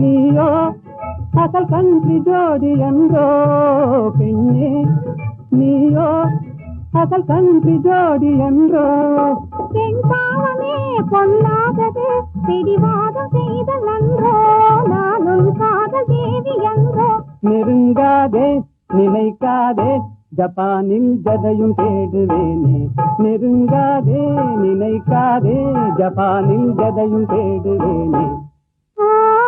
நீயோ அசல் கன்றி ஜோடி என்றோ பெண்ணே நீயோ அசல் கன்றி ஜோடி என்றோ. பெண் பாவமே பொல்லாதது பிடிவாதம் செய்த நன்றோ நானும் காதல் தேவி என்றோ நெருங்காதே நினைக்காதே ஜப்பானில் ஜதையும் தேடுவேனே. நெருங்காதே நினைக்காதே ஜப்பானில் ஜதையும் தேடுவேனே. Oh,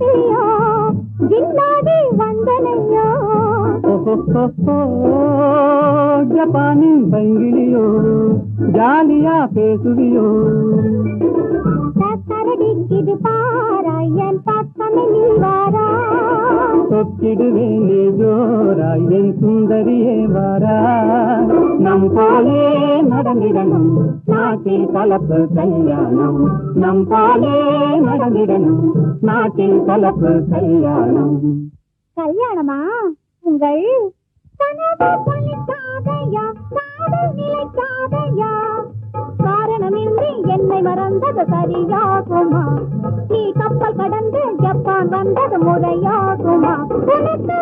శ్రీయో జిన్నాది వందనయ్యో ಜಪಾನಿ ಬಂಗಿಲಿಯೋ ಜಾಲಿಯ ಪೇಸುವಿಯೋ கரடிக்குது பாராயன் பக்கமே நீ வாரா. தொக்கிடுவேனே ஜோராய் என் சுந்தரியே வாரா. நம் போலே நடந்திடணும் நாட்டில் கலப்பு கல்யாணம். நம் போலே நடந்திடணும் நாட்டில் கலப்பு கல்யாணம். கல்யாணமா? உங்கள் கனவு பலிக்காதையா காதல் நிலைக்காதையா? காரணமின்றி என்னை மறந்தது சரியாகுமா? நீ கப்பல் கடந்து ஜப்பான் வந்தது முறையாகுமா? உனக்கு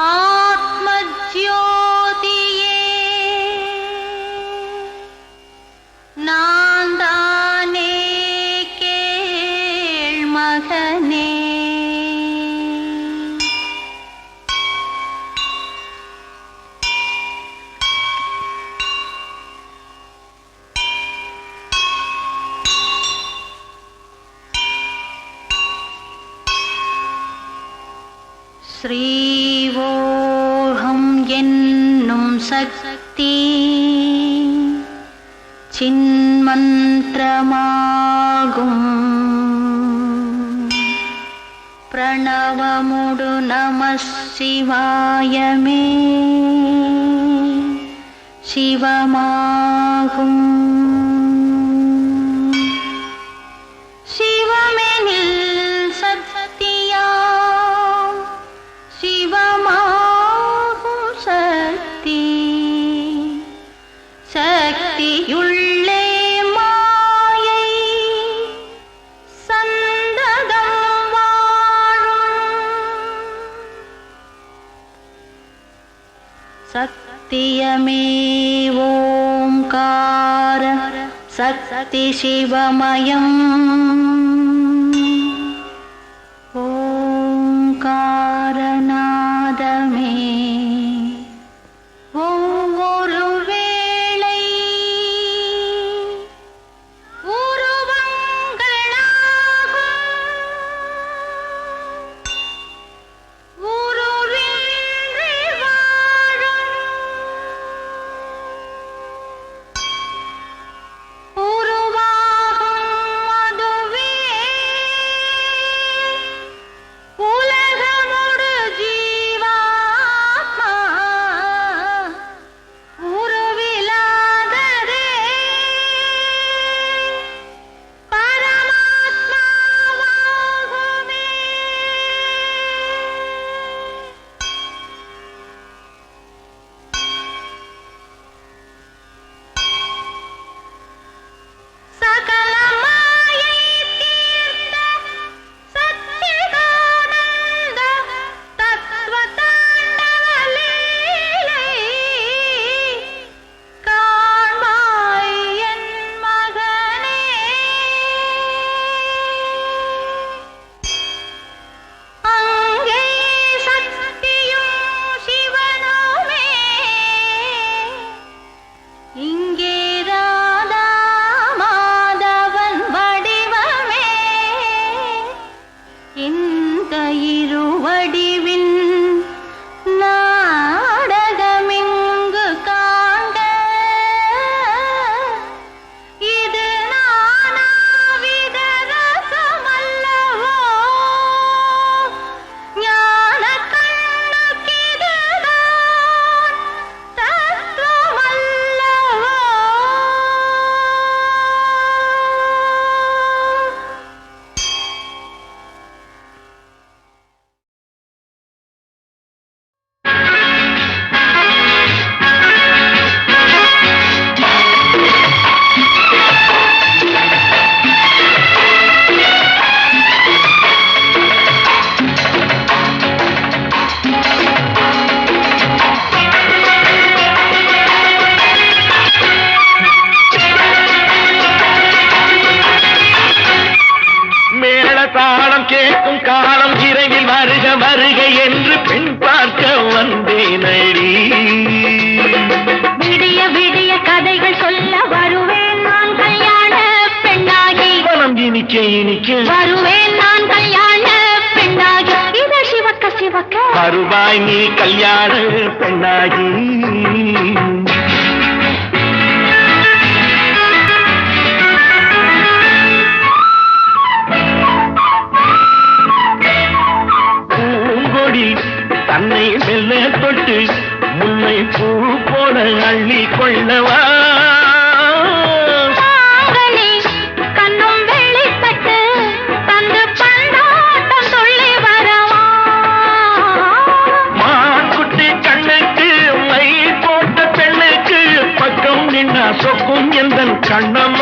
Ah! प्रणवमुडु नमः शिवाय मे शिवमाहुम् सत्ति शिवमयम्। शिवमयंका வருவாய் நீ கல்யாண பெண்ணாகி. பூங்கொடி தன்னை மெல்ல தொட்டு முன்னை பூ போட அள்ளி கொள்ளவா. கண்ணம்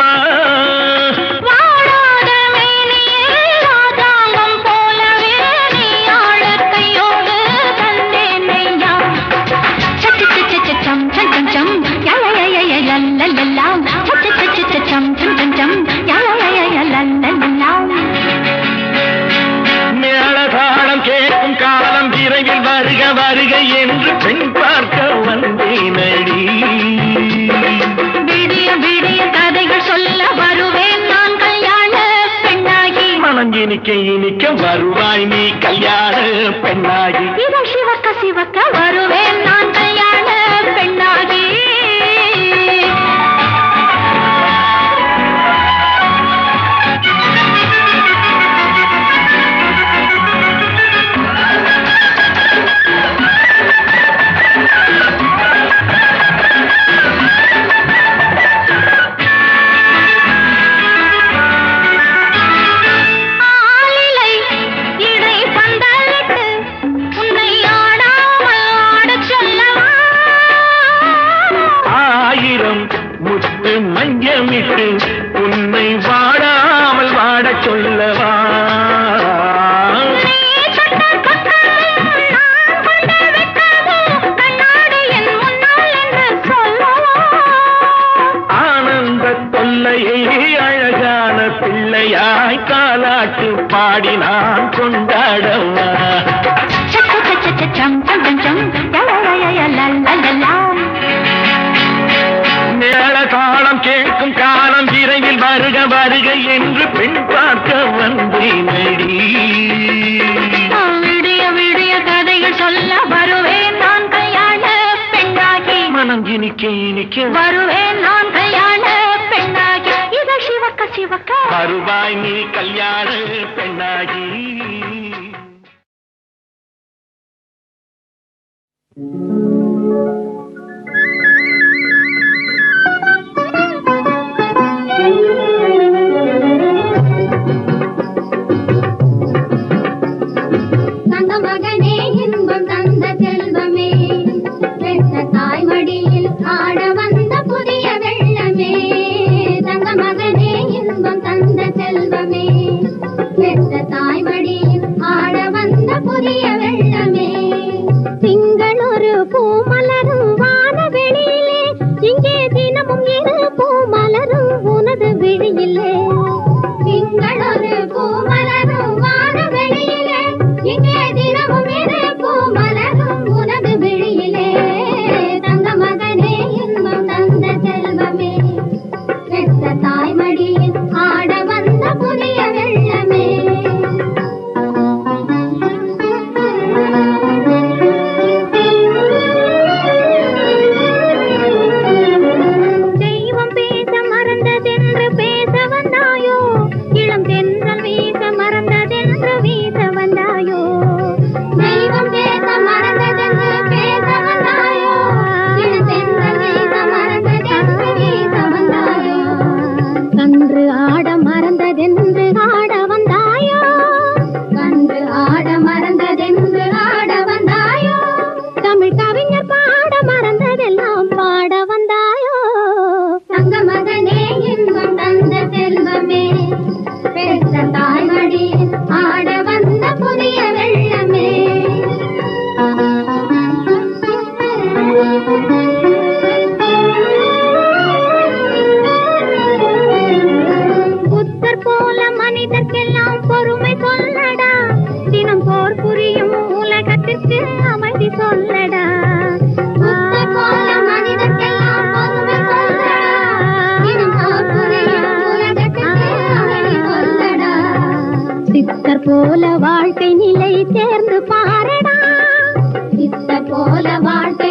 பாடி நான் கொண்டாடவா? நேளதாளம் கேட்கும் காலம் விரைவில் வருக வருக என்று பெண் பார்க்க வந்தேனடி. விடிய விடிய கதைகள் சொல்ல வருவேன் நான் கையாள பெண்ணாகி. மனம் இனிக்க இனிக்க வருவேன் நான் வருவாய் நீ கல்யாண பெண்ணாகி Thank you. conmigo. சித்தர் போல வாழ்க்கை நிலை தேர்ந்து பாரடா. சித்தர் போல வாழ்க்கை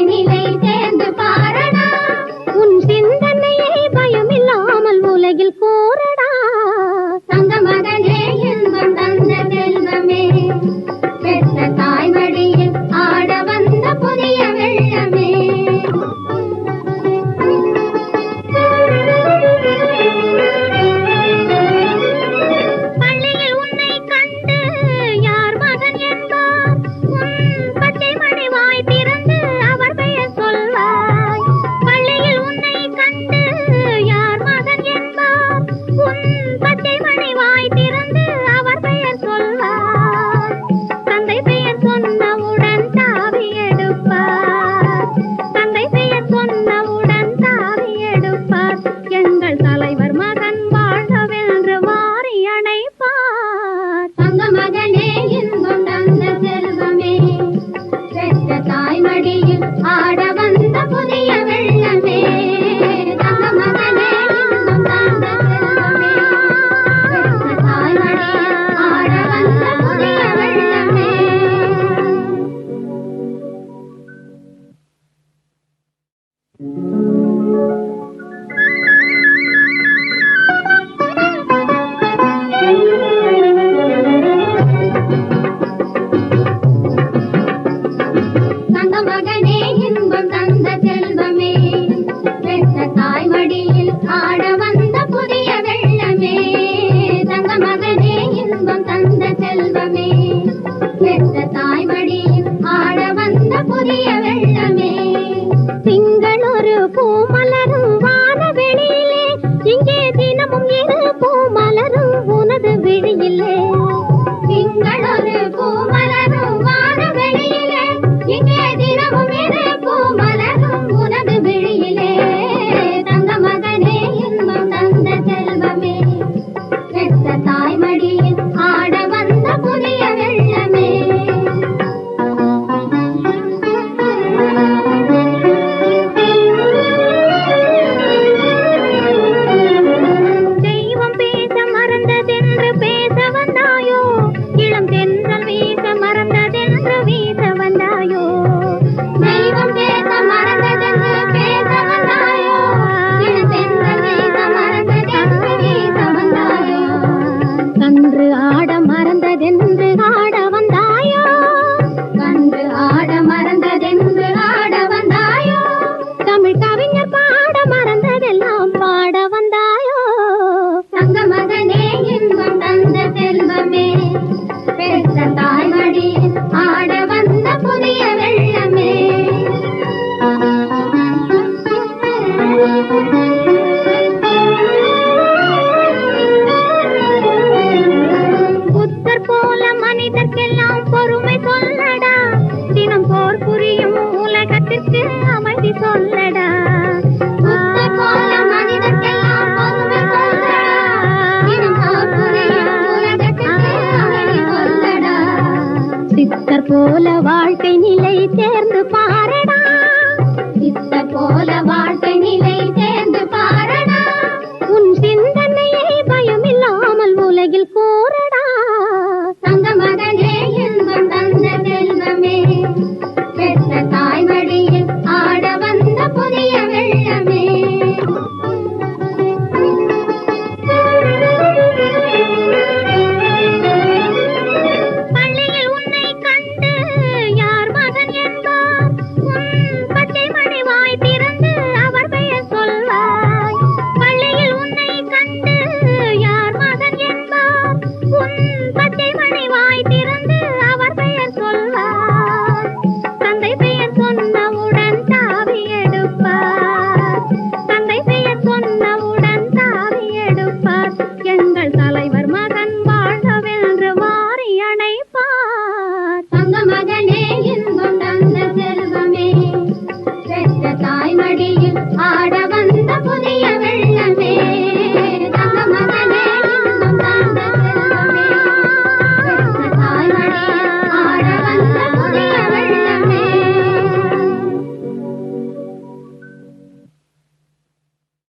போல வாழ்க்கை நிலை தேர்ந்து பாரடா. சித்தர் போல வாழ்க்கை